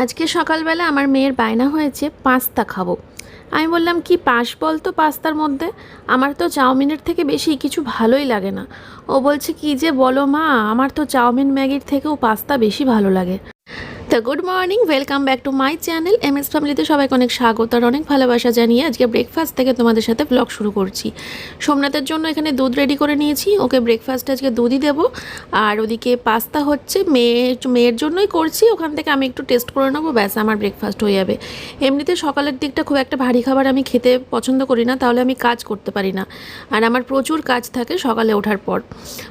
আজকে সকালবেলা আমার মেয়ের বায়না হয়েছে, পাস্তা খাব। আমি বললাম, কি পাস বলতো পাস্তার মধ্যে? আমার তো চাউমিনের থেকে বেশি কিছু ভালোই লাগে না। ও বলছে, কি যে বলো মা, আমার তো চাউমিন ম্যাগির থেকেও পাস্তা বেশি ভালো লাগে। তো good morning welcome back to my channel M S ফ্যামিলিতে সবাইকে অনেক স্বাগত আর অনেক ভালোবাসা জানিয়ে আজকে ব্রেকফাস্ট থেকে তোমাদের সাথে ব্লগ শুরু করছি। সোমনাথের জন্য এখানে দুধ রেডি করে নিয়েছি, ওকে ব্রেকফাস্টে আজকে দুধই দেবো। আর ওদিকে পাস্তা হচ্ছে, মেয়ে, মেয়ের জন্যই করছি, ওখান থেকে আমি একটু টেস্ট করে নেব, ব্যাস আমার ব্রেকফাস্ট হয়ে যাবে। এমনিতে সকালের দিকটা খুব একটা ভারী খাবার আমি খেতে পছন্দ করি না, তাহলে আমি কাজ করতে পারি না। আর আমার প্রচুর কাজ থাকে সকালে ওঠার পর।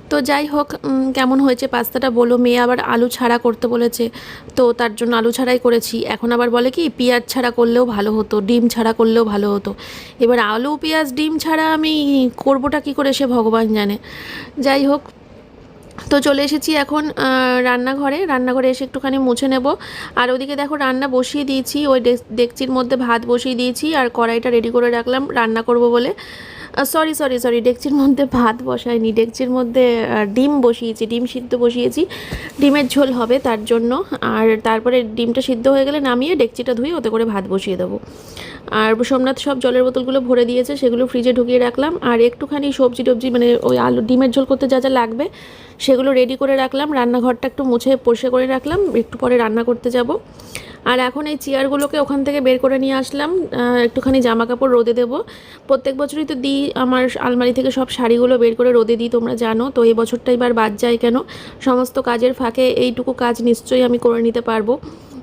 তো যাই হোক কেমন হয়েছে পাস্তাটা বলো, মেয়ে আবার আলু ছাড়া করতে বলেছে। তো তার জন্য আলু ছাড়াই করেছি। এখন আবার বলে কি, পেঁয়াজ ছাড়া করলেও ভালো হতো, ডিম ছাড়া করলেও ভালো হতো। এবার আলু, পেঁয়াজ, ডিম ছাড়া আমি করবোটা কি করে সে ভগবান জানে। যাই হোক, তো চলে এসেছি এখন রান্নাঘরে। রান্নাঘরে এসে একটুখানি মুছে নেব। আর ওদিকে দেখো রান্না বসিয়ে দিয়েছি। ওই ডেক- ডেকচির মধ্যে ভাত বসিয়ে দিয়েছি। আর কড়াইটা রেডি করে রাখলাম, রান্না করব বলে। সরি সরি সরি ডেকচির মধ্যে ভাত বসাইনি। ডেকচির মধ্যে ডিম বসিয়েছি, ডিম সিদ্ধ বসিয়েছি। ডিমের ঝোল হবে তার জন্য। আর তারপরে ডিমটা সিদ্ধ হয়ে গেলে নামিয়ে ডেকচিটা ধুয়ে ওতে করে ভাত বসিয়ে দেবো। আর সোমনাথ সব জলের বোতলগুলো ভরে দিয়েছে, সেগুলো ফ্রিজে ঢুকিয়ে রাখলাম। আর একটুখানি সবজি টবজি মানে ওই আলু, ডিমের ঝোল করতে যা যা লাগবে, সেগুলো রেডি করে রাখলাম। রান্নাঘরটা একটু মুছে, পরিষ্কার করে রাখলাম। একটু পরে রান্না করতে যাব। আর এখন এই চেয়ারগুলোকে ওখান থেকে বের করে নিয়ে আসলাম। একটুখানি জামা কাপড় রোদে দেবো। প্রত্যেক বছরই তো দিই, আমার আলমারি থেকে সব শাড়িগুলো বের করে রোদে দিই, তোমরা জানো। তো এই বছরটা এবার বাদ যায় কেন? সমস্ত কাজের ফাঁকে এইটুকু কাজ নিশ্চয়ই আমি করে নিতে পারব।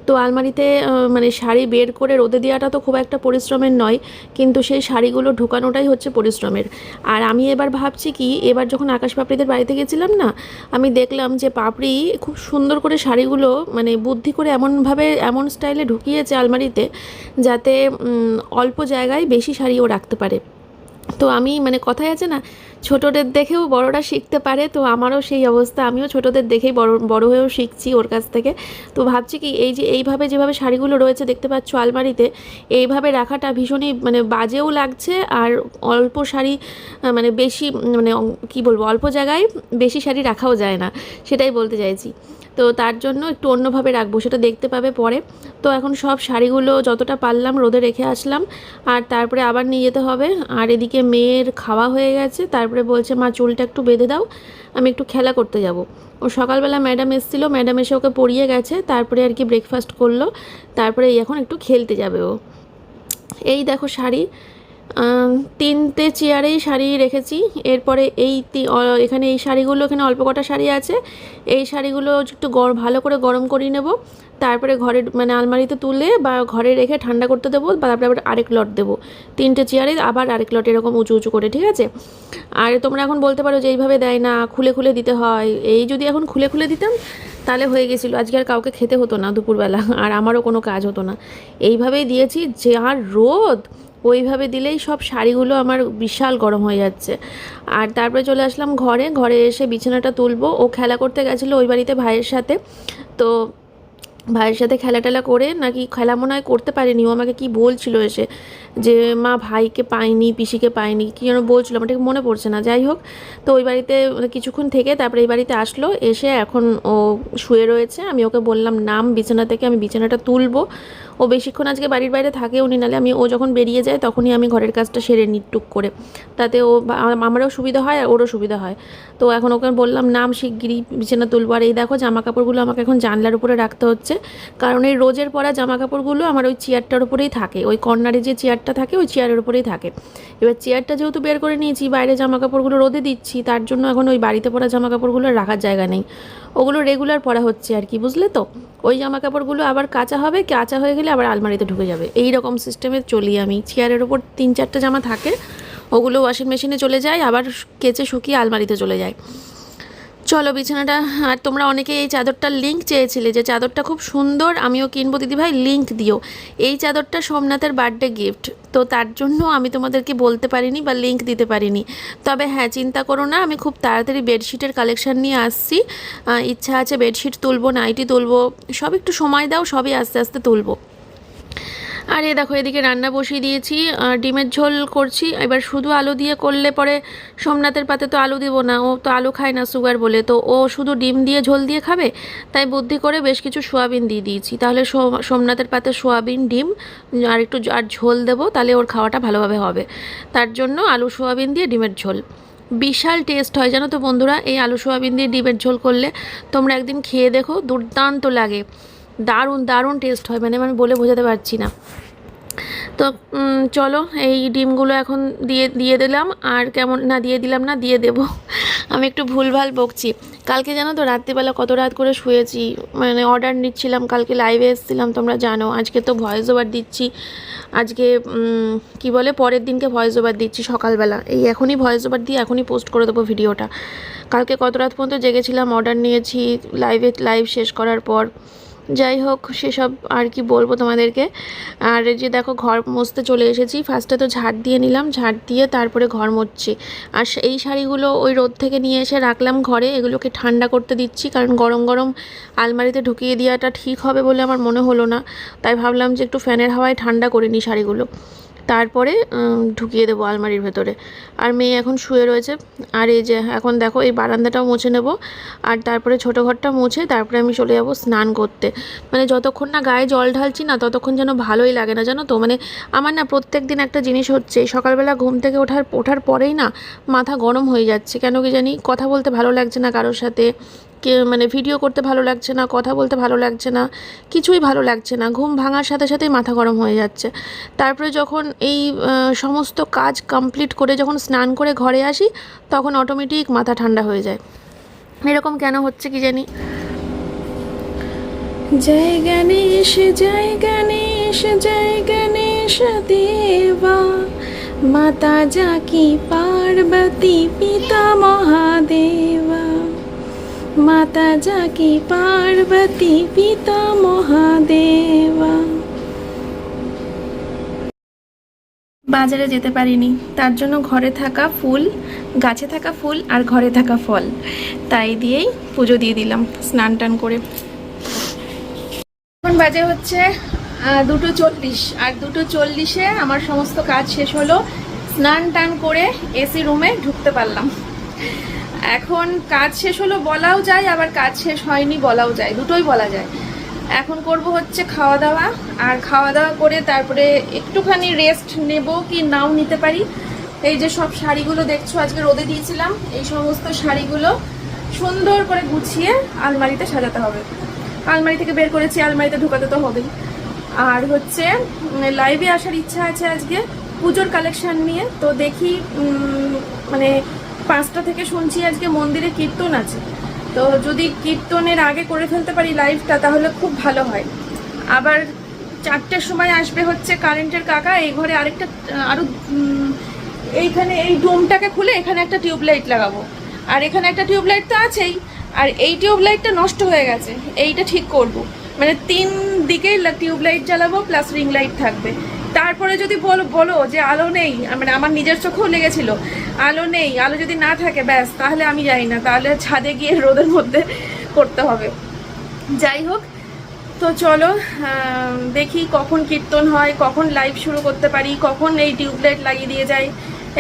তো আলমারিতে মানে শাড়ি বের করে রোদে দেওয়াটা তো খুব একটা পরিশ্রমের নয়, কিন্তু সেই শাড়িগুলো ঢোকানোটাই হচ্ছে পরিশ্রমের। আর আমি এবার ভাবছি কি, এবার যখন আকাশ পাপড়িদের বাড়িতে গেছিলাম না, আমি দেখলাম যে পাপড়ি খুব সুন্দর করে শাড়িগুলো মানে বুদ্ধি করে এমনভাবে, এমন স্টাইলে ঢুকিয়েছে আলমারিতে, যাতে অল্প জায়গায় বেশি শাড়িও রাখতে পারে। তো আমি মানে কথায় আছে না, ছোটদের দেখেও বড়রা শিখতে পারে, তো আমারও সেই অবস্থা, আমিও ছোটদের দেখেই বড় বড় হয়েও শিখছি ওর কাছ থেকে। তো ভাবছি কি, এই যে, এইভাবে যেভাবে শাড়িগুলো রয়েছে, দেখতে পাচ্ছ আলমারিতে, এইভাবে রাখাটা ভীষণই মানে বাজেও লাগছে, আর অল্প শাড়ি মানে বেশি মানে কি বলব, অল্প জায়গায় বেশি শাড়ি রাখাও যায় না, সেটাই বলতে চাইছি। তো তার জন্য একটু অন্যভাবে রাখব, সেটা দেখতে পাবে পরে। তো এখন সব শাড়িগুলো যতটা পারলাম রোদে রেখে আসলাম। আর তারপরে আবার নিয়ে যেতে হবে। আর এদিকে মেয়ের খাওয়া হয়ে গেছে, তারপরে বলছে, মা, চুলটা একটু বেঁধে দাও, আমি একটু খেলা করতে যাব। ও সকালবেলা ম্যাডাম এসেছিল, ম্যাডাম এসে ওকে পড়িয়ে গেছে, তারপরে আর কি ব্রেকফাস্ট করল। তারপরে এখন একটু খেলতে যাবে ও। এই দেখো শাড়ি তিনটে চেয়ারেই শাড়ি রেখেছি। এরপরে এই এখানে এই শাড়িগুলো, এখানে অল্প কটা শাড়ি আছে। এই শাড়িগুলো একটু গর ভালো করে গরম করিয়ে নেব। তারপরে ঘরে মানে আলমারিতে তুলে বা ঘরে রেখে ঠান্ডা করতে দেবো তারপরে আবার আরেক লট দেবো। তিনটে চেয়ারে আবার আরেক লট এরকম উঁচু উঁচু করে, ঠিক আছে? আর তোমরা এখন বলতে পারো যে এইভাবে দেয় না, খুলে খুলে দিতে হয়। এই যদি এখন খুলে খুলে দিতাম, তাহলে হয়ে গেছিল। আজকে আর কাউকে খেতে হতো না দুপুরবেলা, আর আমারও কোনো কাজ হতো না। এইভাবেই দিয়েছি। যে আর রোদ ওইভাবে দিলেই সব শাড়িগুলো আমার বিশাল গরম হয়ে যাচ্ছে। আর তারপরে চলে আসলাম ঘরে। ঘরে এসে বিছানাটা তুলবো। ও খেলা করতে গেছিল ওই বাড়িতে ভাইয়ের সাথে। তো ভাইয়ের সাথে খেলা টেলা করে নাকি খেলা মনে হয় করতে পারেনি। ও আমাকে কি বলছিল এসে যে, মা, ভাইকে পাইনি, পিসিকে পাইনি। কি যেন বলছিল, আমার ঠিক মনে পড়ছে না। যাই হোক, তো ওই বাড়িতে কিছুক্ষণ থেকে তারপরে এই বাড়িতে আসলো। এসে এখন ও শুয়ে রয়েছে। আমি ওকে বললাম, নাম, বিছানা থেকে আমি বিছানাটা তুলবো। ও বেশিক্ষণ আজকে বাড়ির বাইরে থাকেও নি নালে আমি, ও যখন বেরিয়ে যায় তখনই আমি ঘরের কাজটা সেরে নিই টুক করে। তাতে ও আমারও সুবিধা হয় আর ওরও সুবিধা হয়। তো এখন ওকে বললাম, নাম শিগগিরি বিছানা তুলবো। আর এই দেখো জামা কাপড়গুলো আমাকে এখন জানলার উপরে রাখতে হচ্ছে। কারণ এই রোজের পরা জামা কাপড়গুলো আমার ওই চেয়ারটার উপরেই থাকে। ওই কর্নারে যে চেয়ারটা থাকে, ওই চেয়ারের উপরেই থাকে। এবার চেয়ারটা যেহেতু বের করে নিয়েছি, বাইরে জামা কাপড়গুলো রোদে দিচ্ছি, তার জন্য এখন ওই বাড়িতে পরা জামা কাপড়গুলো রাখার জায়গা নেই। ওগুলো রেগুলার পরা হচ্ছে আর কি, বুঝলে তো? ওই জামা কাপড়গুলো আবার কাঁচা হবে, কাঁচা হয়ে গেলে আবার আলমারিতে ঢুকে যাবে। এই রকম সিস্টেমে চলি আমি। চেয়ারের ওপর তিন চারটা জামা থাকে, ওগুলো ওয়াশিং মেশিনে চলে যায়, আবার কেচে শুকিয়ে আলমারিতে চলে যায়। চলো বিছানাটা, আর তোমরা অনেকে এই চাদরটার লিঙ্ক চেয়েছিলে যে চাদরটা খুব সুন্দর, আমিও কিনবো। দিদিভাই লিঙ্ক দিও। এই চাদরটা সোমনাথের বার্থডে গিফট তো তার জন্য আমি তোমাদেরকে বলতে পারিনি বা লিঙ্ক দিতে পারিনি। তবে হ্যাঁ চিন্তা করো না, আমি খুব তাড়াতাড়ি বেডশিটের কালেকশান নিয়ে আসছি। ইচ্ছা আছে বেডশিট তুলবো নাইটি তুলবো। সব একটু সময় দাও, সবই আস্তে আস্তে তুলবো। আর এ দেখো, এদিকে রান্না বসিয়ে দিয়েছি ডিমের ঝোল করছি। এবার শুধু আলু দিয়ে করলে পরে সোমনাথের পাতে তো আলু দিব না, ও তো আলু খায় না সুগার বলে। তো ও শুধু ডিম দিয়ে ঝোল দিয়ে খাবে, তাই বুদ্ধি করে বেশ কিছু সোয়াবিন দিয়ে দিয়েছি। তাহলে সোমনাথের পাতে সোয়াবিন, ডিম, আর একটু আর ঝোল দেবো, তাহলে ওর খাওয়াটা ভালোভাবে হবে। তার জন্য আলু সোয়াবিন দিয়ে ডিমের ঝোল। বিশাল টেস্ট হয়, জানো তো বন্ধুরা, এই আলু সোয়াবিন দিয়ে ডিমের ঝোল করলে। তোমরা একদিন খেয়ে দেখো, দুর্দান্ত লাগে। দারুণ দারুণ টেস্ট হয়। মানে আমি বলে বোঝাতে পারছি না। তো চলো, এই ডিমগুলো এখন দিয়ে দিয়ে দিলাম। আর কেমন, না, দিয়ে দিলাম না, দিয়ে দেব। আমি একটু ভুলভাল বকছি। কালকে জানো তো, রাত্রিবেলা কত রাত করে শুয়েছি। মানে অর্ডার নিচ্ছিলাম, কালকে লাইভে এসেছিলাম, তোমরা জানো। আজকে তো ভয়েস ওভার দিচ্ছি। আজকে কি বলে, পরের দিনকে ভয়েস ওভার দিচ্ছি সকালবেলা। এই এখনই ভয়েস ওভার দিয়ে এখনই পোস্ট করে দেবো ভিডিওটা। কালকে কত রাত পর্যন্ত জেগেছিলাম অর্ডার নিয়েছি লাইভে লাইভ শেষ করার পর। যাই হোক সেসব আর কি বলব তোমাদেরকে। আর যে দেখো, ঘর মুছতে চলে এসেছি। ফার্স্টে তো ঝাড় দিয়ে নিলাম। ঝাড় দিয়ে তারপরে ঘর মুছছি। আর এই শাড়িগুলো ওই রোদ থেকে নিয়ে এসে রাখলাম ঘরে। এগুলোকে ঠান্ডা করতে দিচ্ছি, কারণ গরম গরম আলমারিতে ঢুকিয়ে দেওয়াটা ঠিক হবে বলে আমার মনে হলো না। তাই ভাবলাম যে একটু ফ্যানের হাওয়ায় ঠান্ডা করে নিই শাড়িগুলো। তারপরে ঢুকিয়ে দেবো আলমারির ভেতরে। আর মেয়ে এখন শুয়ে রয়েছে। আর এই যে, এখন দেখো এই বারান্দাটাও মুছে নেব। আর তারপরে ছোটো ঘরটা মুছে তারপরে আমি চলে যাব স্নান করতে। মানে যতক্ষণ না গায়ে জল ঢালছি না, ততক্ষণ যেন ভালোই লাগে না, জানো তো? মানে আমার না প্রত্যেক দিন একটা জিনিস হচ্ছে, সকালবেলা ঘুম থেকে ওঠার ওঠার পরেই না মাথা গরম হয়ে যাচ্ছে। কেন কি জানি, কথা বলতে ভালো লাগছে না কারোর সাথে। মানে ভিডিও করতে ভালো লাগছে না, কথা বলতে ভালো লাগছে না, কিছুই ভালো লাগছে না, ঘুম ভাঙার সাথে সাথেই মাথা গরম হয়ে যাচ্ছে। তারপরে যখন এই সমস্ত কাজ কমপ্লিট করে যখন স্নান করে ঘরে আসি, তখন অটোমেটিক মাথা ঠান্ডা হয়ে যায়। এরকম কেন হচ্ছে কি জানি? জয় গণেশ জয় গণেশ জয় গণেশ দেবা মাতা জাকি পার্বতী পিতা মহাদেবা মাতা জাকি পার্বতী পিতা মহাদেবা। বাজারে যেতে পারিনি। তার জন্য ঘরে থাকা ফুল, গাছে থাকা ফুল আর ঘরে থাকা ফল। তাই দিয়েই পুজো দিয়ে দিলাম, স্নান টান করে। এখন বাজে হচ্ছে দুটো চল্লিশ। আর দুটো চল্লিশে আমার সমস্ত কাজ শেষ হলো। স্নান টান করে এসি রুমে ঢুকতে পারলাম। এখন কাজ শেষ হলো বলাও যায়, আবার কাজ শেষ হয়নি বলাও যায়, দুটোই বলা যায়। এখন করব হচ্ছে খাওয়া দাওয়া আর খাওয়া দাওয়া করে তারপরে একটুখানি রেস্ট নেব কি নাও নিতে পারি। এই যে সব শাড়িগুলো দেখছ, আজকে রোদে দিয়েছিলাম, এই সমস্ত শাড়িগুলো সুন্দর করে গুছিয়ে আলমারিতে সাজাতে হবে। আলমারি থেকে বের করেছি, আলমারিতে ঢুকাতে তো হবেই। আর হচ্ছে লাইভে আসার ইচ্ছা আছে আজকে, পুজোর কালেকশান নিয়ে, তো দেখি মানে পাঁচটা থেকে শুনছি আজকে মন্দিরে কীর্তন আছে। তো যদি কীর্তনের আগে করে ফেলতে পারি লাইভটা তাহলে খুব ভালো হয়। আবার চারটের সময় আসবে হচ্ছে কারেন্টের কাকা, এই ঘরে আরেকটা আরও এইখানে এই ডোমটাকে খুলে এখানে একটা টিউবলাইট লাগাবো। আর এখানে একটা টিউবলাইট তো আছেই, আর এই টিউবলাইটটা নষ্ট হয়ে গেছে, এইটা ঠিক করব। মানে তিন দিকেই টিউবলাইট জ্বালাবো, প্লাস রিং লাইট থাকবে। তারপরে যদি বলো বলো যে আলো নেই মানে আমার নিজের চোখেও লেগেছিল, আলো নেই, আলো যদি না থাকে, ব্যাস, তাহলে আমি যাই না, তাহলে ছাদে গিয়ে রোদের মধ্যে করতে হবে। যাই হোক, তো চলো দেখি কখন কীর্তন হয়, কখন লাইভ শুরু করতে পারি, কখন এই টিউবলাইট লাগিয়ে দিয়ে যায়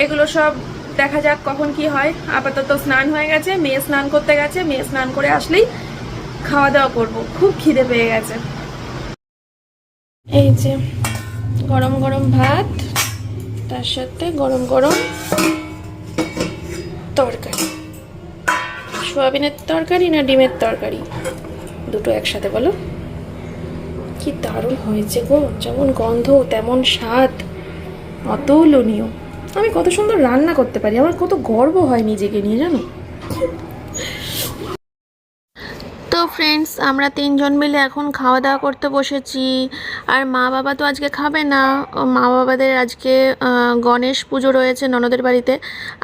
এগুলো সব দেখা যাক কখন কি হয়। আপাতত স্নান হয়ে গেছে, মেয়ে স্নান করতে গেছে, মেয়ে স্নান করে আসলেই খাওয়া দাওয়া করব। খুব খিদে পেয়ে গেছে। এই যে গরম গরম ভাত, তার সাথে গরম গরম তরকারি। সোয়াবিনের তরকারি না ডিমের তরকারি? দুটো একসাথে বলো। কি দারুণ হয়েছে গো, যেমন গন্ধ, তেমন স্বাদ। অতুলনীয়। আমি কত সুন্দর রান্না করতে পারি, আমার কত গর্ব হয় নিজেকে নিয়ে, জানো? ফ্রেন্ডস আমরা তিনজন মিলে এখন খাওয়া দাওয়া করতে বসেছি। আর মা বাবা তো আজকে খাবে না। মা বাবাদের আজকে গণেশ পুজো রয়েছে ননদের বাড়িতে।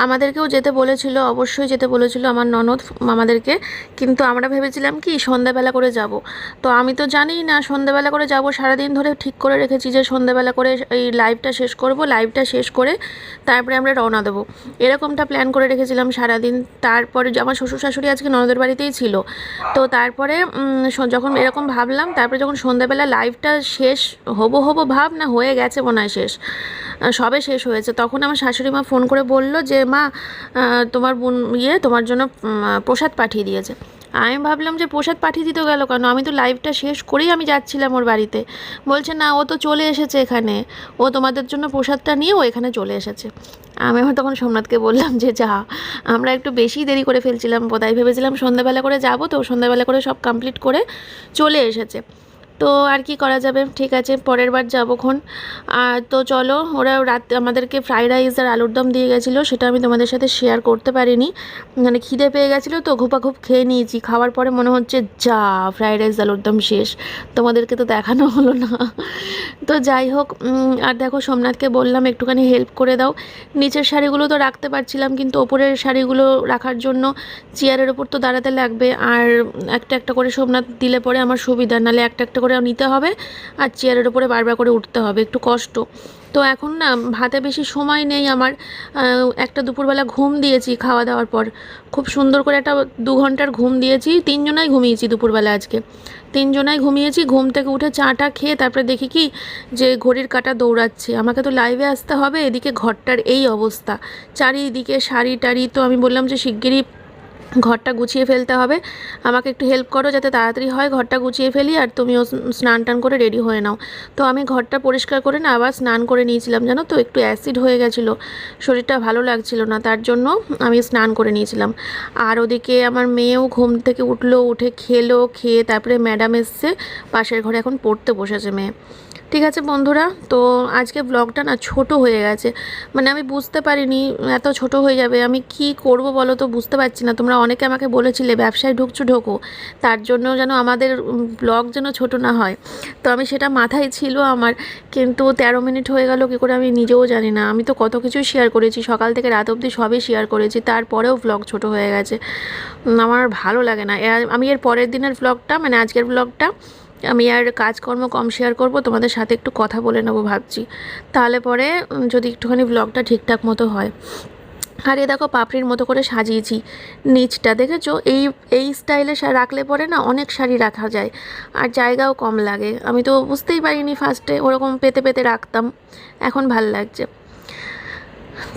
আমাদেরকেও যেতে বলেছিল, অবশ্যই যেতে বলেছিল আমার ননদ মামাদেরকে কিন্তু আমরা ভেবেছিলাম কি, সন্ধ্যাবেলা করে যাব। তো আমি তো জানিই না, সন্ধ্যাবেলা করে যাব। সারাদিন ধরে ঠিক করে রেখেছি যে, সন্ধ্যাবেলা করে এই লাইভটা শেষ করব লাইভটা শেষ করে তারপরে আমরা রওনা দেবো। এরকমটা প্ল্যান করে রেখেছিলাম সারাদিন। তারপরে আমার শ্বশুর শাশুড়ি আজকে ননদের বাড়িতেই ছিল। তো তারপরে তারপরে যখন এরকম ভাবলাম, তারপরে যখন সন্ধ্যাবেলা লাইভটা শেষ, হব হব ভাব না, হয়ে গেছে মনে হয় শেষ। সবে শেষ হয়েছে। তখন আমার শাশুড়ি মা ফোন করে বলল যে, মা তোমার বোন ইয়ে তোমার জন্য প্রসাদ পাঠিয়ে দিয়েছে। আমি ভাবলাম যে প্রসাদ পাঠিয়ে দিতে গেল কেন? আমি তো লাইভটা শেষ করেই আমি যাচ্ছিলাম ওর বাড়িতে। বলছে, না, ও তো চলে এসেছে এখানে। ও তোমাদের জন্য প্রসাদটা নিয়ে ও এখানে চলে এসেছে। আমি আমার তখন সোমনাথকে বললাম যে, যা, আমরা একটু বেশি দেরি করে ফেলছিলাম। বোধহয় ভেবেছিলাম সন্ধ্যাবেলা করে যাব, তো সন্ধ্যাবেলা করে সব কমপ্লিট করে চলে এসেছে। তো আর কি করা যাবে? ঠিক আছে, পরের বার যাবোক্ষণ আর তো চলো, ওরা রাত আমাদেরকে ফ্রাইড রাইস আর আলুর দম দিয়ে গেছিল, সেটা আমি তোমাদের সাথে শেয়ার করতে পারিনি। মানে খিদে পেয়ে গেছিল তো ঘুপাঘুপ খেয়ে নিয়েছি। খাওয়ার পরে মনে হচ্ছে, যা, ফ্রাইড রাইস, আলুর দম শেষ। তোমাদেরকে তো দেখানো হলো না। তো যাই হোক আর দেখো সোমনাথকে বললাম, একটুখানি হেল্প করে দাও। নিচের শাড়িগুলো তো রাখতে পারছিলাম, কিন্তু ওপরের শাড়িগুলো রাখার জন্য চেয়ারের ওপর তো দাঁড়াতে লাগবে। আর একটা একটা করে সোমনাথ দিলে পরে আমার সুবিধা, নালে একটা একটা করে নিতে হবে আর চেয়ারের ওপরে বারবার করে উঠতে হবে, একটু কষ্ট। তো এখন না, ভাতে বেশি সময় নেই আমার। একটা দুপুরবেলা ঘুম দিয়েছি খাওয়া দাওয়ার পর। খুব সুন্দর করে একটা দু ঘণ্টার ঘুম দিয়েছি, তিনজনাই ঘুমিয়েছি দুপুরবেলা আজকে। তিনজনাই ঘুমিয়েছি, ঘুম থেকে উঠে চাটা খেয়ে তারপরে দেখি কি যে ঘড়ির কাঁটা দৌড়াচ্ছে। আমাকে তো লাইভে আসতে হবে, এদিকে ঘরটার এই অবস্থা। চারিদিকে শাড়ি টাড়ি তো আমি বললাম যে শিগগিরই ঘরটা গুছিয়ে ফেলতে হবে। আমাকে একটু হেল্প করো যাতে তাড়াতাড়ি হয়। ঘরটা গুছিয়ে ফেলি আর তুমিও স্নান টান করে রেডি হয়ে নাও। তো আমি ঘরটা পরিষ্কার করে না, আবার স্নান করে নিয়েছিলাম, জানো তো? একটু অ্যাসিড হয়ে গেছিল। শরীরটা ভালো লাগছিল না, তার জন্য আমি স্নান করে নিয়েছিলাম। আর ওদিকে আমার মেয়েও ঘুম থেকে উঠল, উঠে খেলো, খেয়ে তারপরে ম্যাডাম এসছে। পাশের ঘরে এখন পড়তে বসেছে মেয়ে। ঠিক আছে বন্ধুরা, তো আজকে ব্লগটা না ছোট হয়ে গেছে। মানে আমি বুঝতে পারিনি এত ছোট হয়ে যাবে, আমি কি করব বলো তো বুঝতে পারছি না। তোমরা অনেকে আমাকে বলেছিলে, ব্যবসায় ঢুকছো, ঢোকো। তার জন্য যেন আমাদের ব্লগ যেন ছোট না হয়। তো আমি সেটা মাথায় ছিল আমার, কিন্তু তেরো মিনিট হয়ে গেল, কী করে আমি নিজেও জানি না। আমি তো কত কিছু শেয়ার করেছি, সকাল থেকে রাত অবধি সবই শেয়ার করেছি, তারপরেও ব্লগ ছোট হয়ে গেছে। আমার ভালো লাগে না। আমি এর পরের দিনের ব্লগটা মানে আজকের ব্লগটা আমি আর কাজকর্ম কম শেয়ার করব, তোমাদের সাথে একটু কথা বলে নেব ভাবছি। তাহলে পরে যদি একটুখানি ব্লগটা ঠিকঠাক মতো হয়। আর এ দেখো পাপড়ির মতো করে সাজিয়েছি নিচটা, দেখেছ? এই এই স্টাইলে রাখলে পরে না অনেক শাড়ি রাখা যায়। আর জায়গাও কম লাগে। আমি তো বুঝতেই পারিনি ফার্স্টে ওরকম পেতে পেতে রাখতাম। এখন ভালো লাগছে।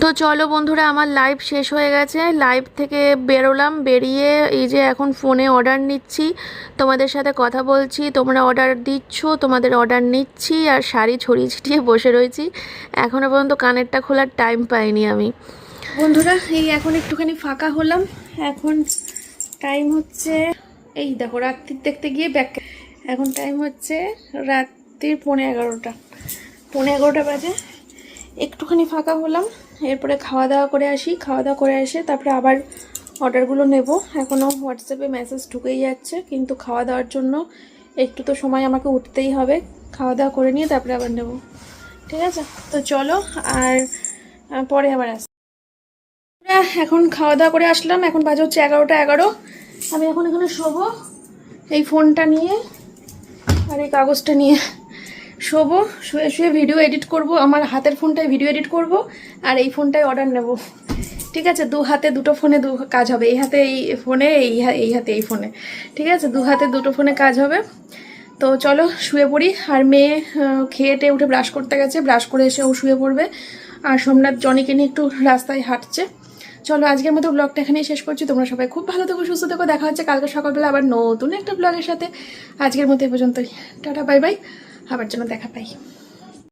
তো চলো বন্ধুরা, আমার লাইভ শেষ হয়ে গেছে। লাইভ থেকে বেরোলাম, বেরিয়ে এই যে এখন ফোনে অর্ডার নিচ্ছি। তোমাদের সাথে কথা বলছি, তোমরা অর্ডার দিচ্ছ, তোমাদের অর্ডার নিচ্ছি, আর শাড়ি ছড়িয়ে ছিটিয়ে বসে রয়েছি। এখনও পর্যন্ত কানেরটা খোলার টাইম পাইনি আমি। বন্ধুরা, এই এখন একটুখানি ফাঁকা হলাম। এখন টাইম হচ্ছে, এই দেখো, রাত্রির দেখতে গিয়ে ব্যাক এখন টাইম হচ্ছে রাত্রির পৌনে এগারোটা। পৌনে এগারোটা বাজে। একটুখানি ফাঁকা হলাম। এরপরে খাওয়া দাওয়া করে আসি। খাওয়া দাওয়া করে এসে তারপরে আবার অর্ডারগুলো নেব। এখনও হোয়াটসঅ্যাপে মেসেজ ঢুকেই যাচ্ছে, কিন্তু খাওয়া দাওয়ার জন্য একটু তো সময় আমাকে উঠতেই হবে। খাওয়া দাওয়া করে নিয়ে তারপরে আবার নেব। ঠিক আছে? তো চলো, আর পরে আবার আস। এখন খাওয়া দাওয়া করে আসলাম। এখন বাজে হচ্ছে এগারোটা এগারো। আমি এখন এখানে শোবো। এই ফোনটা নিয়ে আর এই কাগজটা নিয়ে। শোবো শুয়ে শুয়ে ভিডিও এডিট করব আমার হাতের ফোনটায় ভিডিও এডিট করব আর এই ফোনটায় অর্ডার নেব। ঠিক আছে দু হাতে দুটো ফোনে দু কাজ হবে এই হাতে এই ফোনে এই এই হাতে এই ফোনে ঠিক আছে দু হাতে দুটো ফোনে কাজ হবে। তো চলো শুয়ে পড়ি। আর মেয়ে আহ, খেয়ে টেয়ে উঠে ব্রাশ করতে গেছে ব্রাশ করে এসে ও শুয়ে পড়বে। আর সোমনাথ জনিকে নিয়ে একটু রাস্তায় হাঁটছে। চলো আজকের মতো ব্লগটা এখানেই শেষ করছি। তোমরা সবাই খুব ভালো থেকো সুস্থ থেকো। দেখা হচ্ছে কালকে সকালবেলা আবার নতুন একটা ব্লগের সাথে। আজকের মতো এই পর্যন্তই। টাটা বাই বাই আবার যেন দেখা পাই।